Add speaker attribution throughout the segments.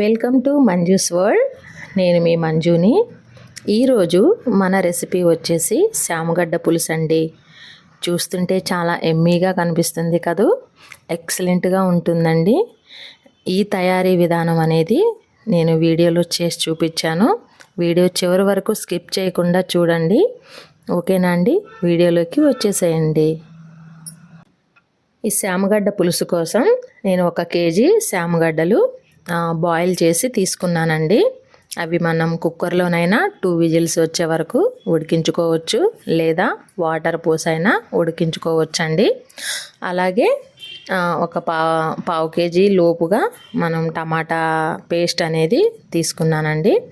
Speaker 1: Welcome to Manju's world. నేను మీ మంజుని. ఈరోజు మన రెసిపీ వచ్చేసి శామగడ్డ పులుసు అండి. చూస్తుంటే చాలా ఎమ్మీగా కనిపిస్తుంది కదూ. ఎక్సలెంట్గా ఉంటుందండి. ఈ తయారీ విధానం అనేది నేను వీడియోలో చేసి చూపించాను. వీడియో చివరి వరకు స్కిప్ చేయకుండా చూడండి. ఓకేనా అండి? వీడియోలోకి వచ్చేసేయండి. ఈ శామగడ్డ పులుసు కోసం నేను ఒక కేజీ శామగడ్డలు బాయిల్ చేసి తీసుకున్నానండి. అవి మనం కుక్కర్లోనైనా టూ విజిల్స్ వచ్చే వరకు ఉడికించుకోవచ్చు లేదా వాటర్ పోసైనా ఉడికించుకోవచ్చండి. అలాగే ఒక పా పావు కేజీ లోపుగా మనం టమాటా పేస్ట్ అనేది తీసుకున్నానండి.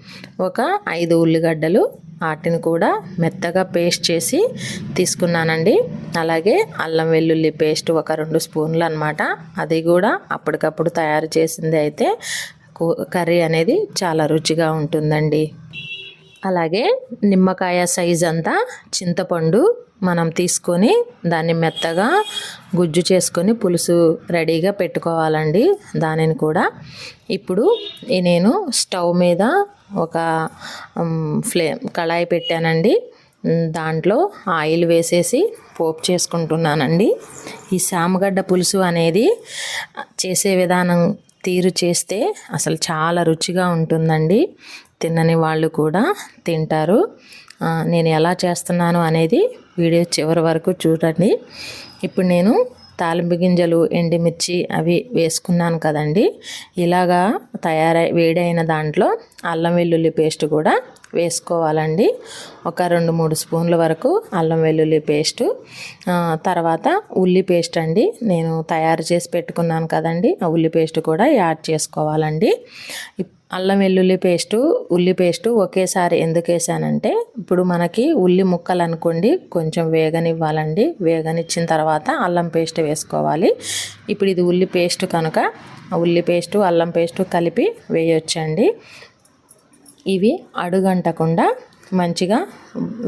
Speaker 1: ఒక ఐదు ఉల్లిగడ్డలు వాటిని కూడా మెత్తగా పేస్ట్ చేసి తీసుకున్నానండి. అలాగే అల్లం వెల్లుల్లి పేస్ట్ ఒక రెండు స్పూన్లు అనమాట అది కూడా అప్పటికప్పుడు తయారు చేసింది అయితే కర్రీ అనేది చాలా రుచిగా ఉంటుందండి. అలాగే నిమ్మకాయ సైజ్ అంతా చింతపండు మనం తీసుకొని దాన్ని మెత్తగా గుజ్జు చేసుకొని పులుసు రెడీగా పెట్టుకోవాలండి దానిని కూడా. ఇప్పుడు నేను స్టవ్ మీద ఒక ఫ్లేమ్ కళాయి పెట్టానండి. దాంట్లో ఆయిల్ వేసేసి పోపు చేసుకుంటున్నానండి. ఈ సామగడ్డ పులుసు అనేది చేసే విధానం తీరు చేస్తే అసలు చాలా రుచిగా ఉంటుందండి. తినని వాళ్ళు కూడా తింటారు. నేను ఎలా చేస్తున్నాను అనేది వీడియో చివరి వరకు చూడండి. ఇప్పుడు నేను తాలింపు గింజలు ఎండిమిర్చి అవి వేసుకున్నాను కదండి. ఇలాగా తయారై వేడైన దాంట్లో అల్లం వెల్లుల్లి పేస్ట్ కూడా వేసుకోవాలండి. ఒక రెండు మూడు స్పూన్ల వరకు అల్లం వెల్లుల్లి పేస్టు. తర్వాత ఉల్లి పేస్ట్ అండి. నేను తయారు చేసి పెట్టుకున్నాను కదండి. ఆ ఉల్లి పేస్ట్ కూడా యాడ్ చేసుకోవాలండి. అల్లం వెల్లుల్లి పేస్టు ఉల్లి పేస్టు ఒకేసారి ఎందుకు వేసానంటే ఇప్పుడు మనకి ఉల్లి ముక్కలు అనుకోండి కొంచెం వేగనివ్వాలండి. వేగనిచ్చిన తర్వాత అల్లం పేస్ట్ వేసుకోవాలి. ఇప్పుడు ఇది ఉల్లి పేస్ట్ కనుక ఉల్లి పేస్టు అల్లం పేస్టు కలిపి వేయొచ్చండి. ఇవి అడుగంటకుండా మంచిగా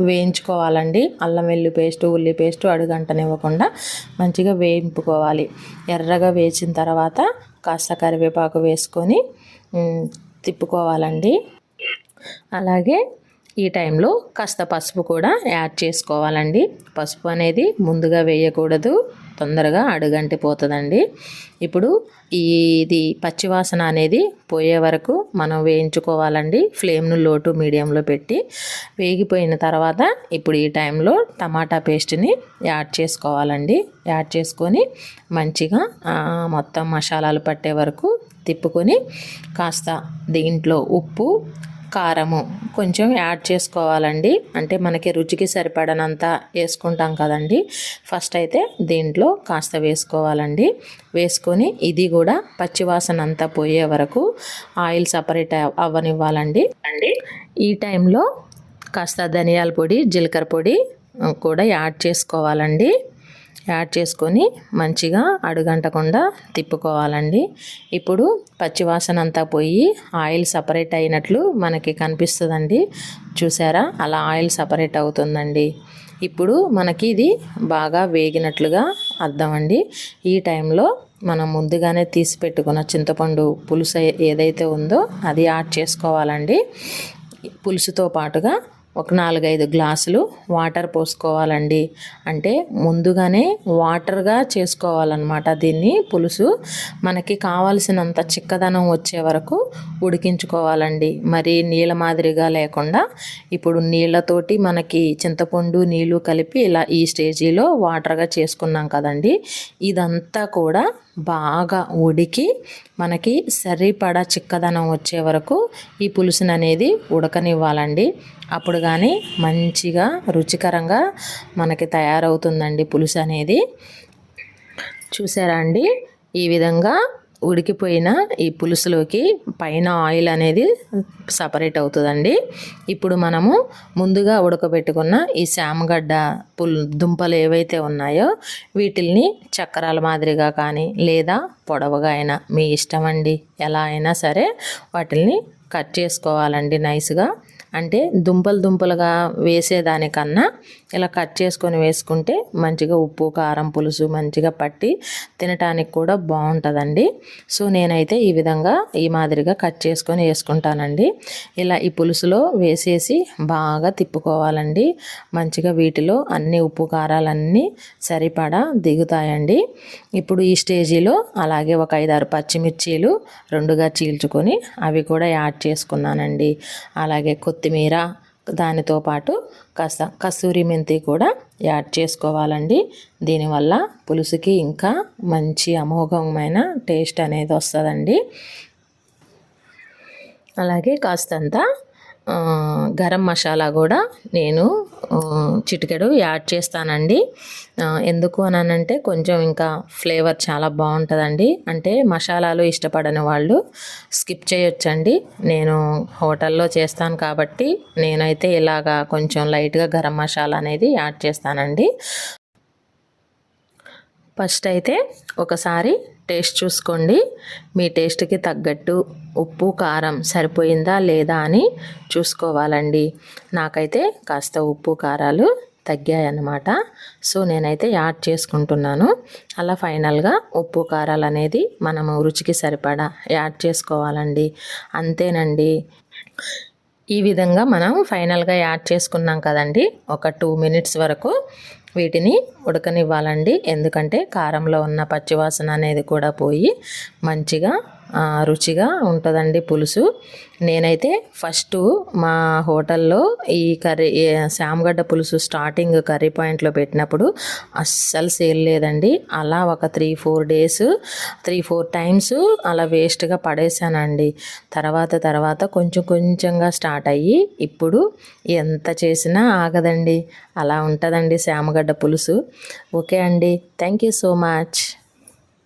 Speaker 1: వేయించుకోవాలండి. అల్లం వెల్లి పేస్టు ఉల్లి పేస్టు అడుగంటనివ్వకుండా మంచిగా వేయింపుకోవాలి. ఎర్రగా వేసిన తర్వాత కాస్త కరివేపాకు వేసుకొని తిప్పుకోవాలండి. అలాగే ఈ టైంలో కాస్త పసుపు కూడా యాడ్ చేసుకోవాలండి. పసుపు అనేది ముందుగా వేయకూడదు తొందరగా అడుగంటిపోతుందండి. ఇప్పుడు ఇది పచ్చివాసన అనేది పోయే వరకు మనం వేయించుకోవాలండి. ఫ్లేమ్ను లోటు మీడియంలో పెట్టి వేగిపోయిన తర్వాత ఇప్పుడు ఈ టైంలో టమాటా పేస్ట్ని యాడ్ చేసుకోవాలండి. యాడ్ చేసుకొని మంచిగా మొత్తం మసాలాలు పట్టే వరకు తిప్పుకొని కాస్త దీంట్లో ఉప్పు కారము కొంచెం యాడ్ చేసుకోవాలండి. అంటే మనకి రుచికి సరిపడనంత వేసుకుంటాం కదండి. ఫస్ట్ అయితే దీంట్లో కాస్త వేసుకోవాలండి. వేసుకొని ఇది కూడా పచ్చివాసన అంతా పోయే వరకు ఆయిల్ సపరేట్ అవ్వనివ్వాలండి అండి ఈ టైంలో కాస్త ధనియాల పొడి జీలకర్ర పొడి కూడా యాడ్ చేసుకోవాలండి. యాడ్ చేసుకొని మంచిగా అడుగంటకుండా తిప్పుకోవాలండి. ఇప్పుడు పచ్చివాసన అంతా పోయి ఆయిల్ సపరేట్ అయినట్లు మనకి కనిపిస్తుందండి. చూసారా? అలా ఆయిల్ సపరేట్ అవుతుందండి. ఇప్పుడు మనకి ఇది బాగా వేగినట్లుగా అర్థం అండి ఈ టైంలో మనం ముందుగానే తీసి పెట్టుకున్న చింతపండు పులుసు ఏదైతే ఉందో అది యాడ్ చేసుకోవాలండి. పులుసుతో పాటుగా ఒక నాలుగైదు గ్లాసులు వాటర్ పోసుకోవాలండి. అంటే ముందుగానే వాటర్గా చేసుకోవాలన్నమాట. దీన్ని పులుసు మనకి కావాల్సినంత చిక్కదనం వచ్చే వరకు ఉడికించుకోవాలండి. మరి నీళ్ళ మాదిరిగా లేకుండా ఇప్పుడు నీళ్ళతోటి మనకి చింతపండు నీళ్ళు కలిపి ఇలా ఈ స్టేజీలో వాటర్గా చేసుకున్నాం కదండి. ఇదంతా కూడా బాగా ఉడికి మనకి సరిపడా చిక్కదనం వచ్చే వరకు ఈ పులుసుని అనేది ఉడకనివ్వాలండి. అప్పుడు కానీ మంచిగా రుచికరంగా మనకి తయారవుతుందండి పులుసు అనేది చూసారా అండి? ఈ విధంగా ఉడికిపోయిన ఈ పులుసులోకి పైన ఆయిల్ అనేది సపరేట్ అవుతుందండి. ఇప్పుడు మనము ముందుగా ఉడకబెట్టుకున్న ఈ శామగడ్డ పుల్ దుంపలు ఏవైతే ఉన్నాయో వీటిల్ని చక్రాల మాదిరిగా కానీ లేదా పొడవుగా అయినా మీ ఇష్టం అండి ఎలా అయినా సరే వాటిల్ని కట్ చేసుకోవాలండి నైస్గా. అంటే దుంపలు దుంపలుగా వేసేదానికన్నా ఇలా కట్ చేసుకొని వేసుకుంటే మంచిగా ఉప్పు కారం పులుసు మంచిగా పట్టి తినటానికి కూడా బాగుంటుందండి. సో నేనైతే ఈ విధంగా ఈ మాదిరిగా కట్ చేసుకొని వేసుకుంటానండి. ఇలా ఈ పులుసులో వేసేసి బాగా తిప్పుకోవాలండి. మంచిగా వీటిలో అన్ని ఉప్పు కారాలన్నీ సరిపడా దిగుతాయండి. ఇప్పుడు ఈ స్టేజీలో అలాగే ఒక ఐదారు పచ్చిమిర్చీలు రెండుగా చీల్చుకొని అవి కూడా యాడ్ చేసుకున్నానండి. అలాగే కొత్త కొత్తిమీర దానితో పాటు కస కస్తూరి మెంతి కూడా యాడ్ చేసుకోవాలండి. దీనివల్ల పులుసుకి ఇంకా మంచి అమోఘమైన టేస్ట్ అనేది వస్తుందండి. అలాగే కాస్తంత గరం మసాలా కూడా నేను చిటికెడు యాడ్ చేస్తానండి. ఎందుకు అనంటే కొంచెం ఇంకా ఫ్లేవర్ చాలా బాగుంటుందండి. అంటే మసాలాలు ఇష్టపడని వాళ్ళు స్కిప్ చేయొచ్చండి. నేను హోటల్లో చేస్తాను కాబట్టి నేనైతే ఇలాగా కొంచెం లైట్గా గరం మసాలా అనేది యాడ్ చేస్తానండి. ఫస్ట్ అయితే ఒకసారి టేస్ట్ చూసుకోండి. మీ టేస్ట్కి తగ్గట్టు ఉప్పు కారం సరిపోయిందా లేదా అని చూసుకోవాలండి. నాకైతే కాస్త ఉప్పు కారాలు తగ్గాయన్నమాట. సో నేనైతే యాడ్ చేసుకుంటున్నాను. అలా ఫైనల్గా ఉప్పు కారాలు అనేది మనము రుచికి సరిపడా యాడ్ చేసుకోవాలండి. అంతేనండి. ఈ విధంగా మనం ఫైనల్గా యాడ్ చేసుకున్నాం కదండి. ఒక టూ మినిట్స్ వరకు వీటిని ఉడకనివ్వాలండి. ఎందుకంటే కారంలో ఉన్న పచ్చివాసన అనేది కూడా పోయి మంచిగా రుచిగా ఉంటుందండి పులుసు. నేనైతే ఫస్ట్ మా హోటల్లో ఈ కర్రీ శామగడ్డ పులుసు స్టార్టింగ్ కర్రీ పాయింట్లో పెట్టినప్పుడు అస్సలు సేల్ లేదండి. అలా ఒక three four days three four times అలా వేస్ట్గా పడేసానండి. తర్వాత తర్వాత కొంచెం కొంచెంగా స్టార్ట్ అయ్యి ఇప్పుడు ఎంత చేసినా ఆగదండి. అలా ఉంటుందండి శామగడ్డ పులుసు. ఓకే అండి. Thank you so much.